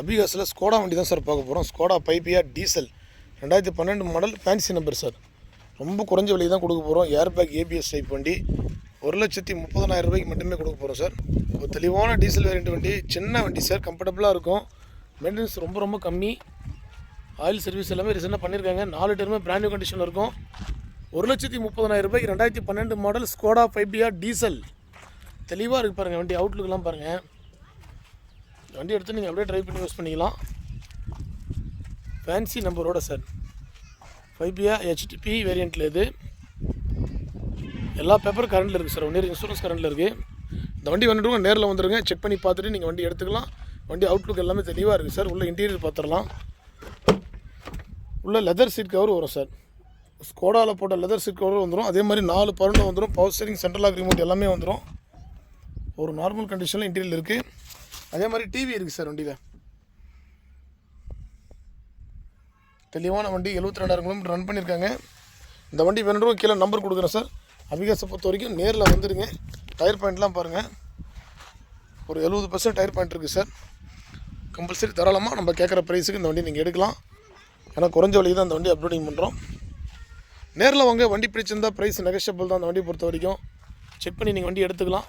அபிகாஸில் Skoda வண்டி தான் sir பார்க்க போகிறோம் ஸ்கோடா பைப்பியா டீசல். ரெண்டாயிரத்தி பன்னெண்டு மாடல் ஃபேன்சி நம்பர் சார். ரொம்ப குறைஞ்ச விலை தான் கொடுக்க போகிறோம் ஏர் பேக் ஏபிஎஸ் டைப் வண்டி. ஒரு லட்சத்தி முப்பதனாயிரம் ரூபாய்க்கு மட்டுமே கொடுக்க போகிறோம் சார். ஒரு தெளிவான டீசல் வேரியண்ட் வண்டி சின்ன வண்டி சார். கம்ஃபர்டபுளாக இருக்கும். மெயின்டெனன்ஸ் ரொம்ப ரொம்ப கம்மி. ஆயில் சர்வீஸ் எல்லாமே ரீசெண்டாக பண்ணியிருக்காங்க நாலு டேருமே பிராண்ட் நியூ கண்டிஷனில் இருக்கும். ஒரு லட்சத்தி முப்பதனாயிரம் ரூபாய்க்கு ரெண்டாயிரத்தி பன்னெண்டு மாடல் ஸ்கோடா ஃபைபியா டீசல். தெளிவாக இருக்குது பாருங்கள் வண்டி. அவுட்லுக்கெலாம் பாருங்கள் வண்டி எடுத்து நீங்கள் அப்படியே ட்ரைவ் பண்ணி யூஸ் பண்ணிக்கலாம். ஃபேன்சி நம்பரோட சார் ஃபைவ் ஃபைபியா ஹெச்டிபி வேரியண்ட்டில் இது. எல்லா பேப்பரும் கரண்டில் இருக்குது சார் ஒன் இயர் இன்சூரன்ஸ் கரண்டில் இருக்குது இந்த வண்டி வந்துடுங்க நேரில் வந்துடுங்க செக் பண்ணி பார்த்துட்டு நீங்கள் வண்டி எடுத்துக்கலாம். வண்டி அவுட்லுக் எல்லாமே தெளிவாக இருக்குது சார் உள்ளே இன்டீரியர் பார்த்துடலாம் உள்ளே லெதர் சீட் கவர் வரும் சார் ஸ்கோடாவில் போட்ட லெதர் சீட் கவர் வந்துடும் அதே மாதிரி நாலு பருண்டை வந்துடும் power steering central lock remote எல்லாமே வந்துடும் ஒரு நார்மல் கண்டிஷனில் இன்டீரியர் இருக்குது அதே மாதிரி டிவி இருக்குது சார் வண்டியில். தெளிவான வண்டி எழுபத்தி ரெண்டாயிரம் கிலோமீட்டர் ரன் பண்ணியிருக்காங்க இந்த வண்டி வேணும் கீழே நம்பர் கொடுக்குறேன் சார். அபிகாசை பொறுத்த வரைக்கும் நேரில் வந்துடுங்க டயர் பாயிண்ட்லாம் பாருங்கள் ஒரு எழுபது பர்சன்ட் டயர் பாயிண்ட் இருக்குது சார். கம்பல்சரி தாராளமாக நம்ம கேட்குற ப்ரைஸுக்கு இந்த வண்டி நீங்கள் எடுக்கலாம். ஏன்னா குறைஞ்ச வழிக்கு தான் இந்த வண்டி அப்லோடிங் பண்ணுறோம் நேரில் வாங்க வண்டி பிடிச்சிருந்தால் ப்ரைஸ் நெகஷியபிள் தான். அந்த வண்டியை பொறுத்த வரைக்கும். செக் பண்ணி நீங்கள் வண்டி எடுத்துக்கலாம்.